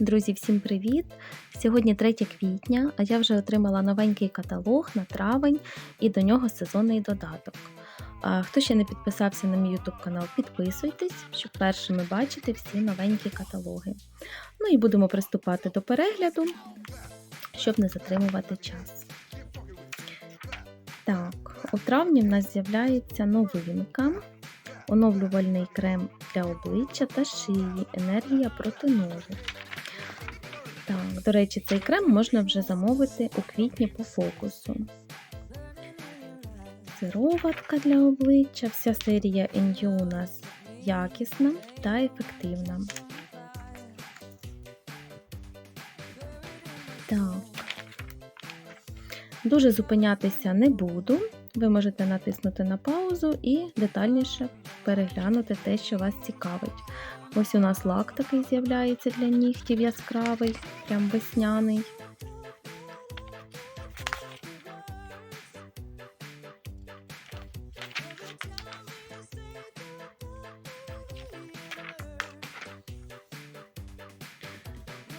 Друзі, всім привіт! Сьогодні 3 квітня, а я вже отримала новенький каталог на травень і до нього сезонний додаток. Хто ще не підписався на мій YouTube канал, підписуйтесь, щоб першими бачити всі новенькі каталоги. Ну і будемо приступати до перегляду, щоб не затримувати час. Так, у травні в нас з'являється новинка. Оновлювальний крем для обличчя та шиї. Енергія проти нову. Так, до речі, цей крем можна вже замовити у квітні по фокусу. Сироватка для обличчя. Вся серія NU у нас якісна та ефективна. Так. Дуже зупинятися не буду. Ви можете натиснути на паузу і детальніше переглянути те, що вас цікавить. Ось у нас лак такий з'являється для нігтів яскравий, прям весняний.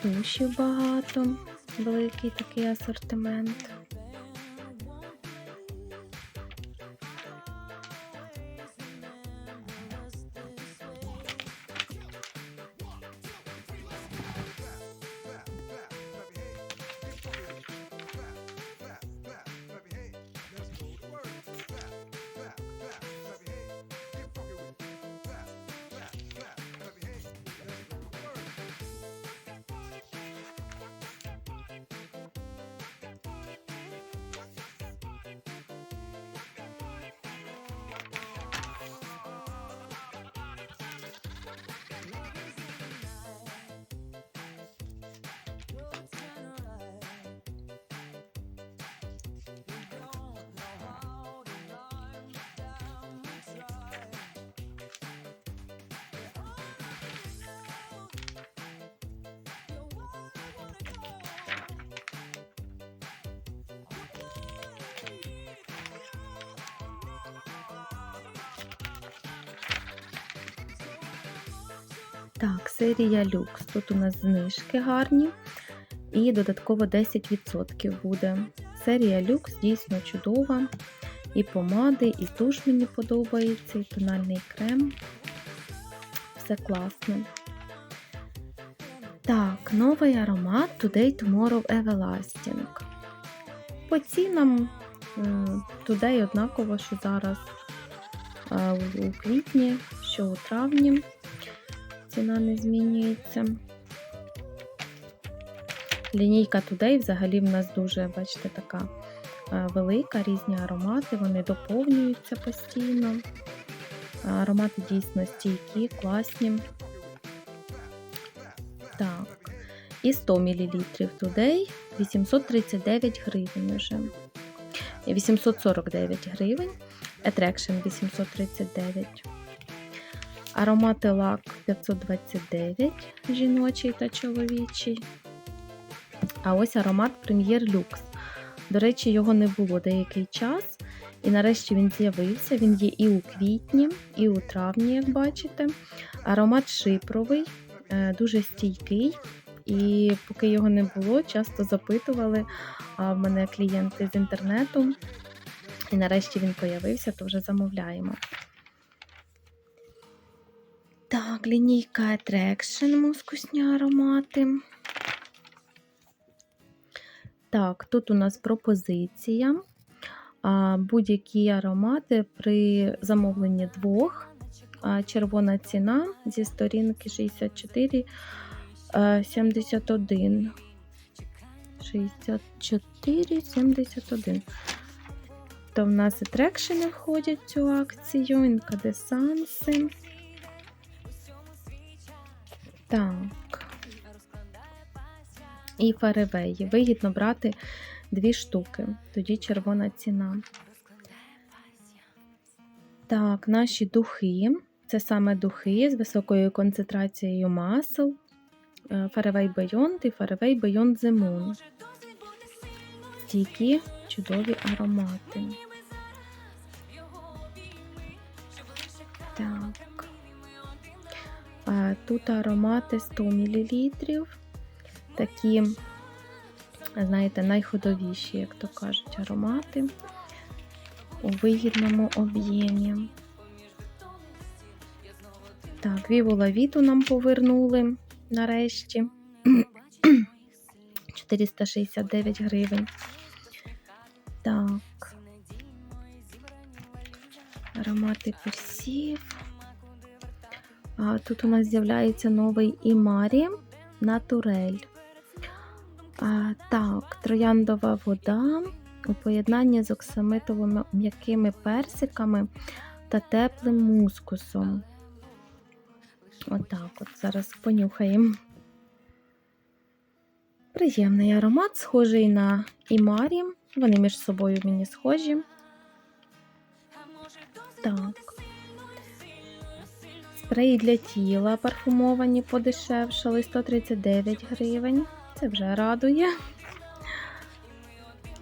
Тушів багато, великий такий асортимент. Так, серія люкс. Тут у нас знижки гарні і додатково 10% буде. Серія люкс дійсно чудова. І помади, і туш мені подобається, і тональний крем. Все класно. Так, новий аромат Today Tomorrow Everlasting. По цінам Today однаково, що зараз у квітні, що у травні ціна не змінюється. Лінійка Today взагалі в нас дуже, бачите, така велика, різні аромати, вони доповнюються постійно. Аромати дійсно стійкі, класні. Так, і 100 мл Today 839 гривень вже. 849 гривень. Attraction 839 Аромати лак 529 жіночий та чоловічий. А ось аромат Прем'єр Люкс. До речі, його не було деякий час. І нарешті він з'явився. Він є і у квітні, і у травні, як бачите. Аромат шипровий, е, дуже стійкий. І поки його не було, часто запитували в мене клієнти з інтернету. І нарешті він появився, то вже замовляємо. Так, лінійка Attraction, мускусні аромати. Так, тут у нас пропозиція. Будь-які аромати при замовленні двох. Червона ціна зі сторінки 64 71. 64, 71. То в нас атрекшени входять в цю акцію, інкадесанси. Так. І фаревеї. Вигідно брати дві штуки, тоді червона ціна. Так, наші духи. Це саме духи з високою концентрацією масел. Фаревей Beyond і Фаревей Beyond The Moon. Стійкі чудові аромати. Так. Тут аромати 100 мл. такі, знаєте, найходовіші, як то кажуть, аромати у вигідному об'ємі. Так, Вівола Віту нам повернули нарешті. 469 гривень. Так. Аромати персів. Тут у нас з'являється новий Імарі Натурель. Так, трояндова вода у поєднанні з оксамитовими м'якими персиками та теплим мускусом. Отак от, зараз понюхаємо. Приємний аромат, схожий на Імарі. Вони між собою мені схожі. Так. Спреї для тіла парфумовані подешевшали 139 гривень. Це вже радує.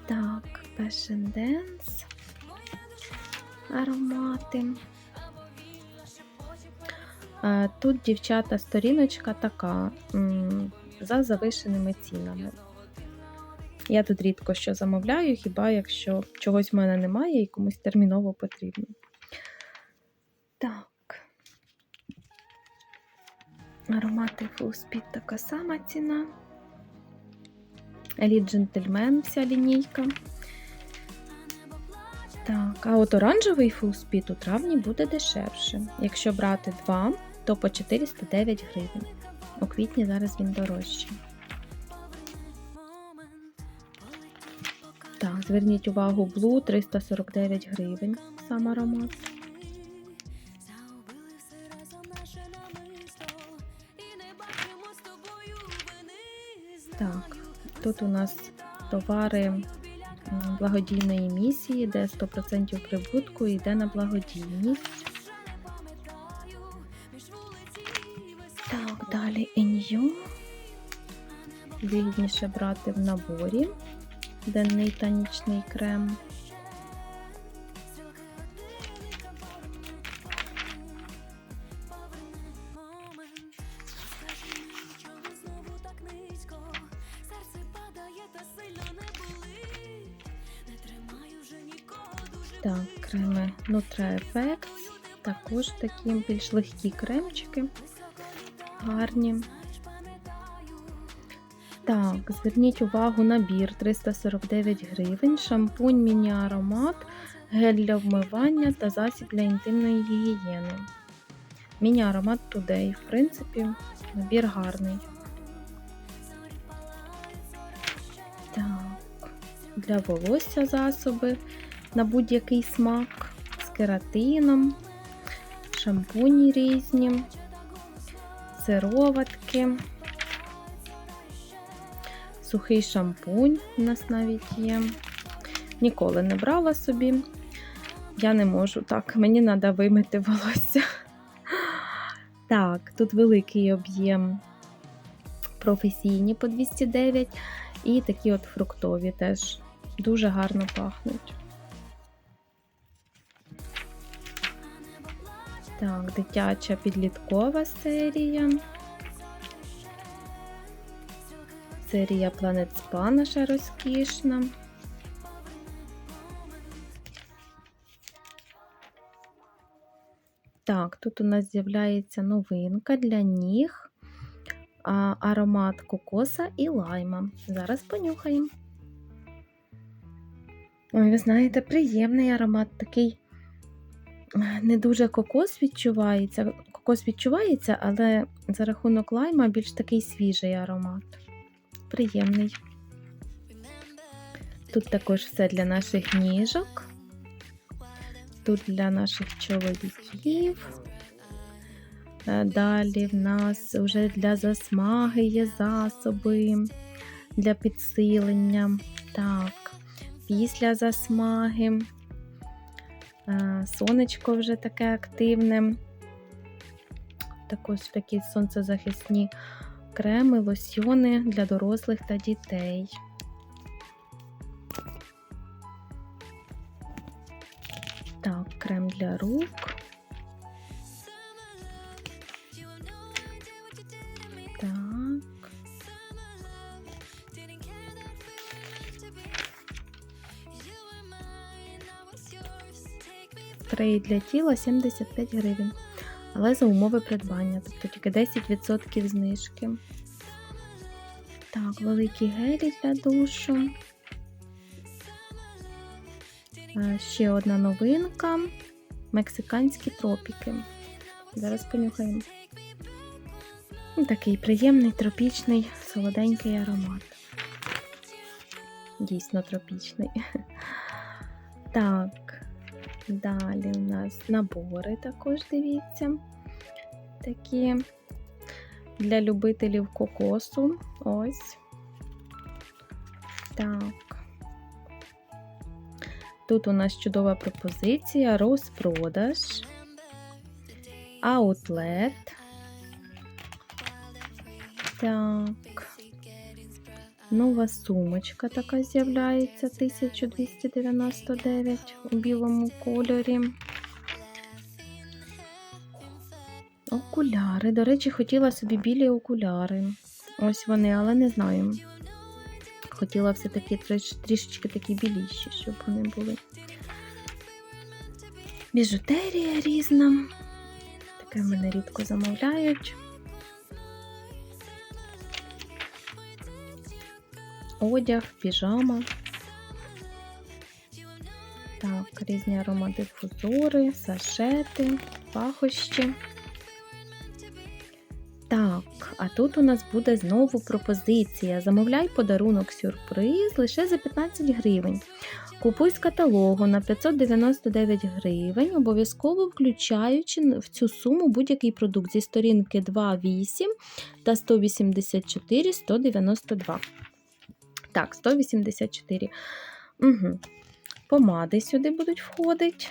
Так, Passion Dance. Аромати. Тут, дівчата, сторіночка така за завишеними цінами. Я тут рідко що замовляю, хіба якщо чогось в мене немає і комусь терміново потрібно. Так. Аромати Full Speed така сама ціна. Elite Gentleman вся лінійка. Так, а от оранжевий Full Speed у травні буде дешевше. Якщо брати два, то по 409 гривень. У квітні зараз він дорожчий. Так, зверніть увагу, Blue 349 гривень. Сам аромат. Тут у нас товари благодійної місії, де 100% прибутку йде на благодійність. Так, далі Енью. Вигідніше брати в наборі. Денний та нічний крем. Також такі більш легкі кремчики. Гарні. Так, зверніть увагу набір 349 гривень, шампунь міні-аромат, гель для вмивання та засіб для інтимної гігієни. Міні-аромат Today. В принципі, набір гарний. Так, для волосся засоби на будь-який смак з кератином, шампуні різні, сироватки. Сухий шампунь у нас навіть є. Ніколи не брала собі. Я не можу так, мені треба вимити волосся. Так, тут великий об'єм професійні по 209 і такі от фруктові теж дуже гарно пахнуть. Так, дитяча підліткова серія. Серія Planet Spa наша розкішна. Так, тут у нас з'являється новинка для ніг, аромат кокоса і лайма. Зараз понюхаємо. Ой, ви знаєте, приємний аромат такий не дуже кокос відчувається. Кокос відчувається, але за рахунок лайма більш такий свіжий аромат. Приємний. Тут також все для наших ніжок. Тут для наших чоловіків. Е, Далі в нас вже для засмаги є засоби для підсилення. Так, після засмаги. Е, Сонечко вже таке активне. Також такі сонцезахисні креми, лосьйони для дорослих та дітей. Так, крем для рук. Спрей для тіла 75 гривень. Але за умови придбання, тобто тільки 10% знижки. Так, великі гелі для душу. Е, Ще одна новинка. Мексиканські тропіки. Зараз понюхаємо. Ну, Такий приємний тропічний солоденький аромат. Дійсно тропічний. Так, далі у нас набори також дивіться. Такі для любителів кокосу. Ось. Так. Тут у нас чудова пропозиція, розпродаж, аутлет. Так. Нова сумочка така з'являється 1299 у білому кольорі. Окуляри. До речі, хотіла собі білі окуляри. Ось вони, але не знаю. Хотіла все-таки трішечки такі біліші, щоб вони були. Біжутерія різна. Таке мене рідко замовляють. Одяг, піжама. Так, різні аромадифузори, сашети, пахощі. Так, а тут у нас буде знову пропозиція. Замовляй подарунок сюрприз лише за 15 гривень. Купуй з каталогу на 599 гривень, обов'язково включаючи в цю суму будь-який продукт зі сторінки 2.8 та 184 192. Так, 184. Угу. Помади сюди будуть входити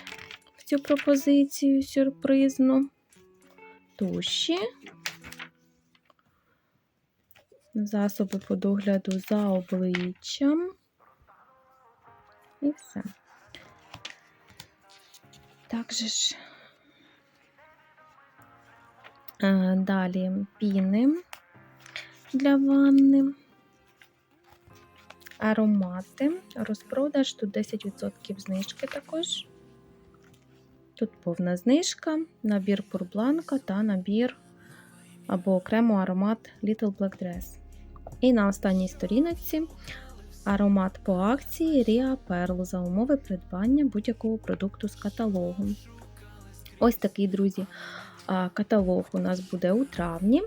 в цю пропозицію сюрпризну. Туші. Засоби по догляду за обличчям. І все. Так же ж. Е, Далі піни для ванни. Аромати. Розпродаж. Тут 10% знижки також. Тут повна знижка, набір пурбланка та набір або окремо аромат Little Black Dress. І на останній сторіночці аромат по акції Ria Pearl за умови придбання будь-якого продукту з каталогу. Ось такий, друзі, каталог у нас буде у травні.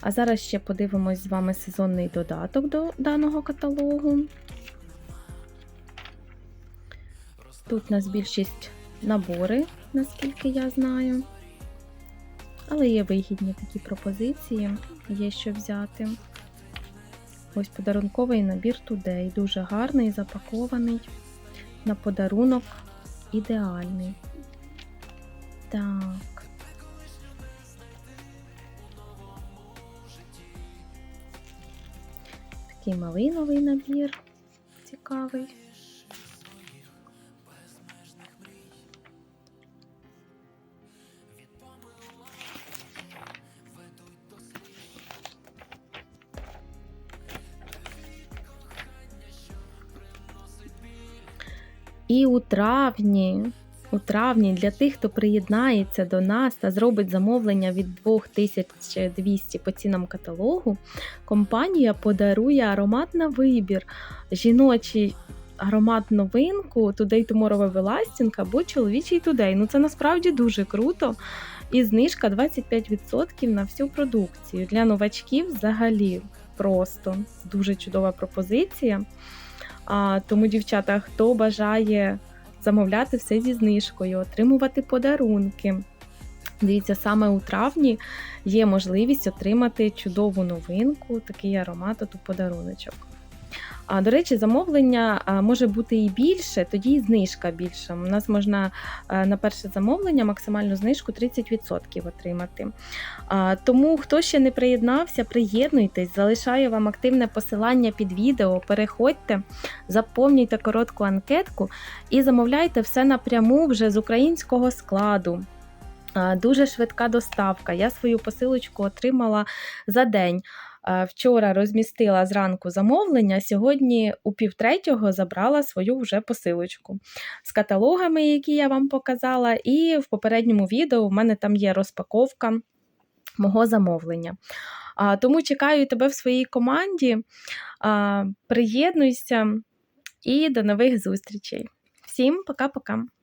А зараз ще подивимось з вами сезонний додаток до даного каталогу. Тут у нас більшість набори, наскільки я знаю. Але є вигідні такі пропозиції, є що взяти. Ось подарунковий набір Today. Дуже гарний, запакований. На подарунок ідеальний. Так. Такий малиновий набір. Цікавий. І у травні, у травні для тих, хто приєднається до нас та зробить замовлення від 2200 по цінам каталогу, компанія подарує аромат на вибір, жіночий аромат новинку Today Tomorrow Everlasting або чоловічий Today. Ну це насправді дуже круто. І знижка 25% на всю продукцію. Для новачків взагалі просто дуже чудова пропозиція. А, тому, дівчата, хто бажає замовляти все зі знижкою, отримувати подарунки. Дивіться, саме у травні є можливість отримати чудову новинку, такий аромат у подаруночок. А, до речі, замовлення може бути і більше, тоді і знижка більша. У нас можна на перше замовлення максимальну знижку 30% отримати. Тому, хто ще не приєднався, приєднуйтесь, залишаю вам активне посилання під відео. Переходьте, заповнюйте коротку анкетку і замовляйте все напряму вже з українського складу. Дуже швидка доставка. Я свою посилочку отримала за день. Е, Вчора розмістила зранку замовлення, сьогодні у півтретього забрала свою вже посилочку з каталогами, які я вам показала, і в попередньому відео в мене там є розпаковка мого замовлення. Тому чекаю тебе в своїй команді. Приєднуйся і до нових зустрічей. Всім пока-пока!